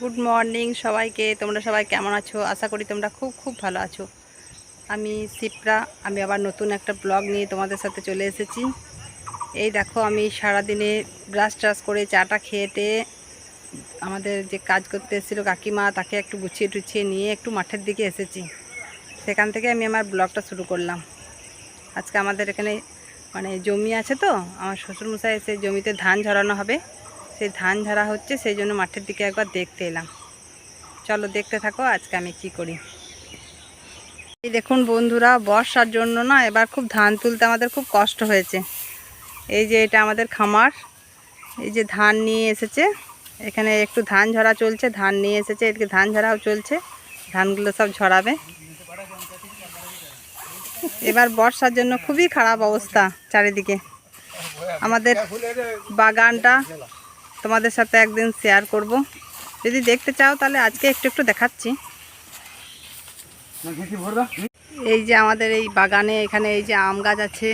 Good morning সবাইকে। তোমরা সবাই কেমন আছো? আশা করি তোমরা খুব খুব ভালো আছো। আমি শিপ্রা। আমি আবার নতুন একটা ব্লগ নিয়ে তোমাদের সাথে চলে এসেছি। এই দেখো, আমি সারাদিনে ব্রাশ ট্রাশ করে চাটা খেয়েতে আমাদের যে কাজ করতে এসেছিল কাকিমা, তাকে একটু গুছিয়ে টুছিয়ে নিয়ে একটু মাঠের দিকে এসেছি। সেখান থেকে আমি আমার ব্লগটা শুরু করলাম। আজকে আমাদের এখানে মানে জমি আছে তো, আমার শ্বশুরমশাই এসে জমিতে ধান ঝরানো হবে। সেই ধান ঝাড়া হচ্ছে, সেই জন্য মাঠের দিকে একবার দেখতে এলাম। চলো দেখতে থাকো, আজকে আমি কি করি। এই দেখুন বন্ধুরা, বর্ষার জন্য না এবার খুব ধান তুলতে আমাদের খুব কষ্ট হয়েছে। এই যে এটা আমাদের খামার, এই যে ধান নিয়ে এসেছে। এখানে একটু ধান ঝরা চলছে, ধান নিয়ে এসেছে, এদিকে ধান ঝরাও চলছে। ধানগুলো সব ঝরাবে। এবার বর্ষার জন্য খুবই খারাপ অবস্থা চারিদিকে। আমাদের বাগানটা তোমাদের সাথে একদিন শেয়ার করব। যদি দেখতে চাও তাহলে আজকে একটু একটু দেখাচ্ছি। এই যে আমাদের এই বাগানে এখানে এই যে আম গাছ আছে।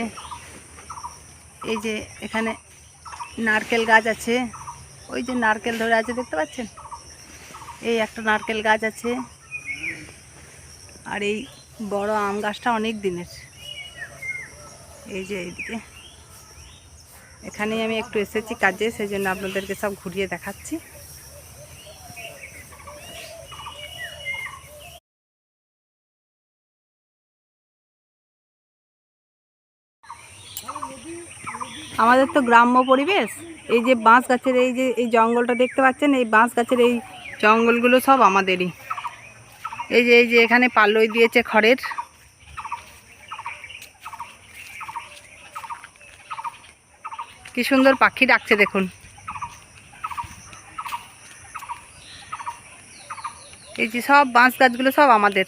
এই যে এখানে নারকেল গাছ আছে। ওই যে নারকেল ধরে আছে, দেখতে পাচ্ছেন? এই একটা নারকেল গাছ আছে। আর এই বড় আম গাছটা অনেক দিনের। এই যে এইদিকে। এখানেই আমি একটু এসেছি কাজে, সেই জন্য আপনাদেরকে সব ঘুরিয়ে দেখাচ্ছি। আমাদের তো গ্রাম্য পরিবেশ। এই যে বাঁশ গাছের এই যে, এই জঙ্গলটা দেখতে পাচ্ছেন? এই বাঁশ গাছের এই জঙ্গলগুলো সব আমাদেরই। এই যে এই যে এখানে পাল্লই দিয়েছে খড়ের। কি সুন্দর পাখি ডাকছে দেখুন। এই যে সব বাঁশ গাছগুলো সব আমাদের।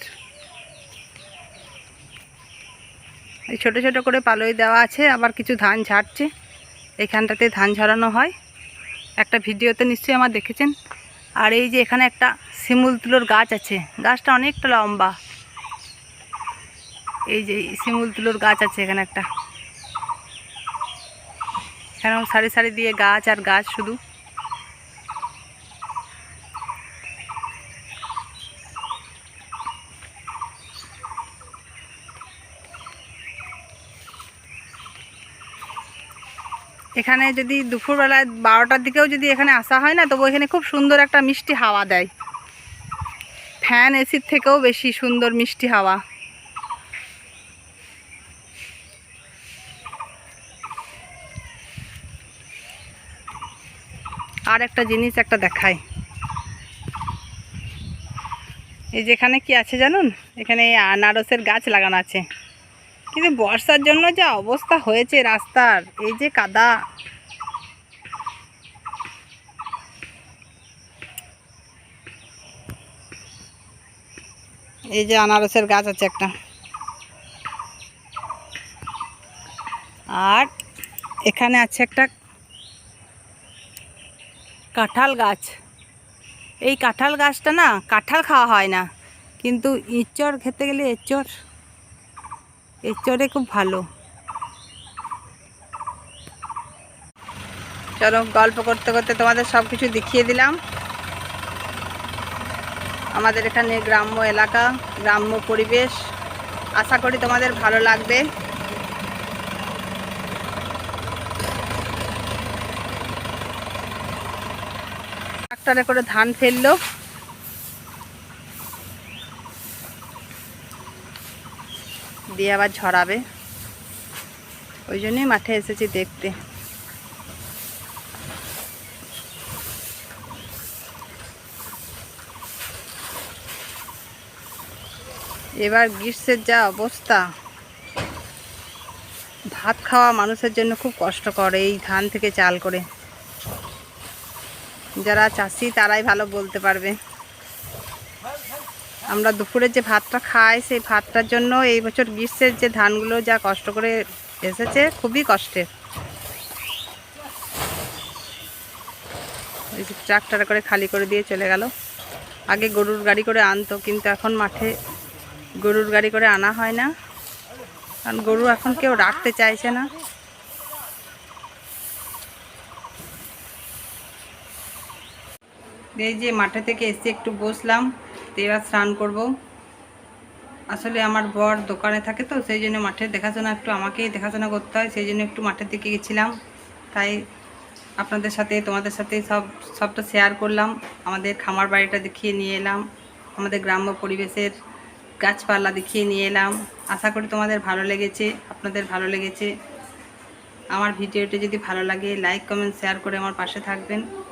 এই ছোট ছোট করে পালই দেওয়া আছে, আবার কিছু ধান ঝাড়ছে। এখানটাতে ধান ঝরানো হয়। একটা ভিডিওতে নিশ্চয়ই আমার দেখেছেন। আর এই যে এখানে একটা শিমুল তুলোর গাছ আছে। গাছটা অনেকটা লম্বা। এই যে শিমুল তুলোর গাছ আছে এখানে একটা। এখানেও সারি সারি দিয়ে গাছ আর গাছ শুধু। এখানে যদি দুপুরবেলায় বারোটার দিকেও যদি এখানে আসা হয় না, তবু এখানে খুব সুন্দর একটা মিষ্টি হাওয়া দেয়। ফ্যান এসির থেকেও বেশি সুন্দর মিষ্টি হাওয়া। আর একটা জিনিস একটা দেখায় এই যেখানে কি আছে জানুন? এখানে আনারসের গাছ লাগানো আছে। কিন্তু বর্ষার জন্য যা অবস্থা হয়েছে রাস্তার, এই যে কাদা। এই যে আনারসের গাছ আছে একটা। আর এখানে আছে একটা কাঁঠাল গাছ। এই কাঁঠাল গাছটা না কাঁঠাল খাওয়া হয় না। কিন্তু ইঁচড় খেতে গেলে এঁচড়, এঁচড়ে খুব ভালো। চলো গল্প করতে করতে তোমাদের সব কিছু দেখিয়ে দিলাম। আমাদের এখানে গ্রাম্য এলাকা, গ্রাম্য পরিবেশ। আশা করি তোমাদের ভালো লাগবে। ট্রাক্টরে করে ধান ফেলল। দিয়ে আবার ঝরাবে। ওই জন্যই মাঠে এসেছি দেখতে। এবার গ্রীষ্মের যা অবস্থা, ভাত খাওয়া মানুষের জন্য খুব কষ্টকর এই ধান থেকে চাল করে। যারা চাষি, তারাই ভালো বলতে পারবে। আমরা দুপুরে যে ভাতটা খাই, সেই ভাতটার জন্য এই বছর গ্রীষ্মের যে ধানগুলো যা কষ্ট করে এসেছে, খুবই কষ্টের। ট্রাক্টরে করে খালি করে দিয়ে চলে গেল। আগে গরুর গাড়ি করে আনতো, কিন্তু এখন মাঠে গরুর গাড়ি করে আনা হয় না। কারণ গরু এখন কেউ রাখতে চাইছে না। এই যে মাঠে থেকে এসে একটু বসলাম, তো এবার স্নান করব। আসলে আমার বর দোকানে থাকে তো, সেই জন্য মাঠের দেখাশোনা একটু আমাকেই দেখাশোনা করতে হয়, সেই জন্য একটু মাঠের দিকে গেছিলাম। তাই আপনাদের সাথে, তোমাদের সাথে সব, সবটা শেয়ার করলাম। আমাদের খামার বাড়িটা দেখিয়ে নিয়ে এলাম, আমাদের গ্রাম্য পরিবেশের গাছপালা দেখিয়ে নিয়ে এলাম। আশা করি তোমাদের ভালো লেগেছে, আপনাদের ভালো লেগেছে। আমার ভিডিওটি যদি ভালো লাগে লাইক কমেন্ট শেয়ার করে আমার পাশে থাকবেন।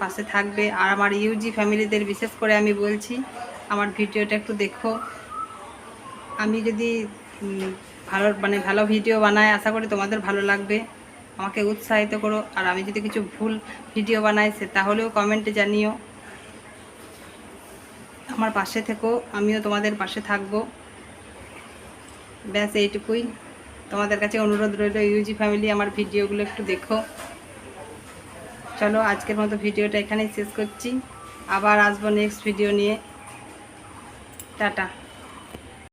পাশে থাকবে। আর আমার ইউজি ফ্যামিলিদের বিশেষ করে আমি বলছি, আমার ভিডিওটা একটু দেখো। আমি যদি ভালো মানে ভালো ভিডিও বানাই, আশা করি তোমাদের ভালো লাগবে। আমাকে উৎসাহিত করো। আর আমি যদি কিছু ভুল ভিডিও বানাই, সে তাহলেও কমেন্টে জানিও। আমার পাশে থেকো, আমিও তোমাদের পাশে থাকব। ব্যাস, এইটুকুই। তোমাদের কাছে অনুরোধ রইল ইউজি ফ্যামিলি আমার ভিডিওগুলো একটু দেখো। চলো আজকের মতো ভিডিওটা এখানেই শেষ করছি। আবার আসব নেক্সট ভিডিও নিয়ে। টাটা।